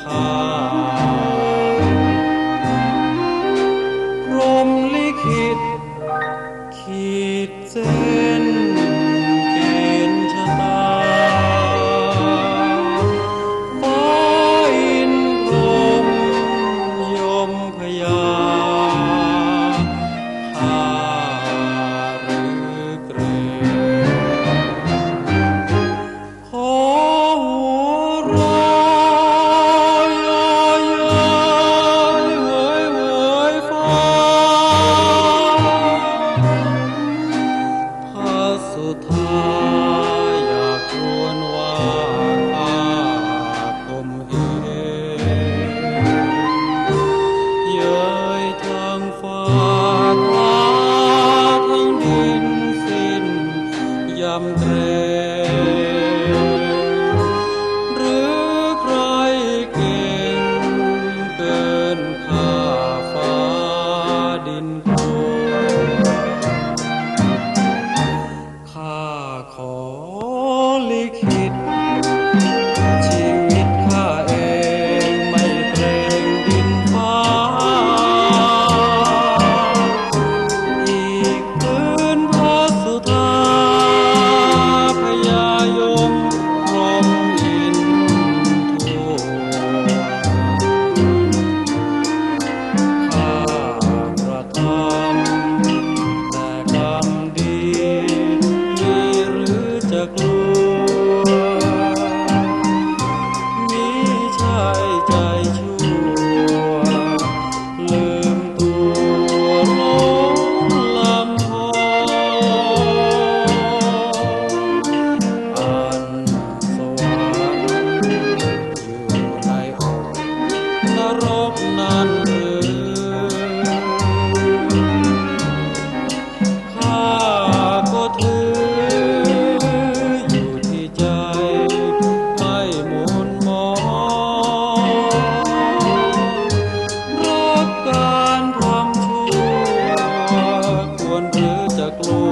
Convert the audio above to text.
ค่ารมลิขิตขีดเส้น 好 รกนานหรือข้าก็ถืออยู่ที่ใจไม่หมุนมองรัการทำชั่วควรหรือจะกลัว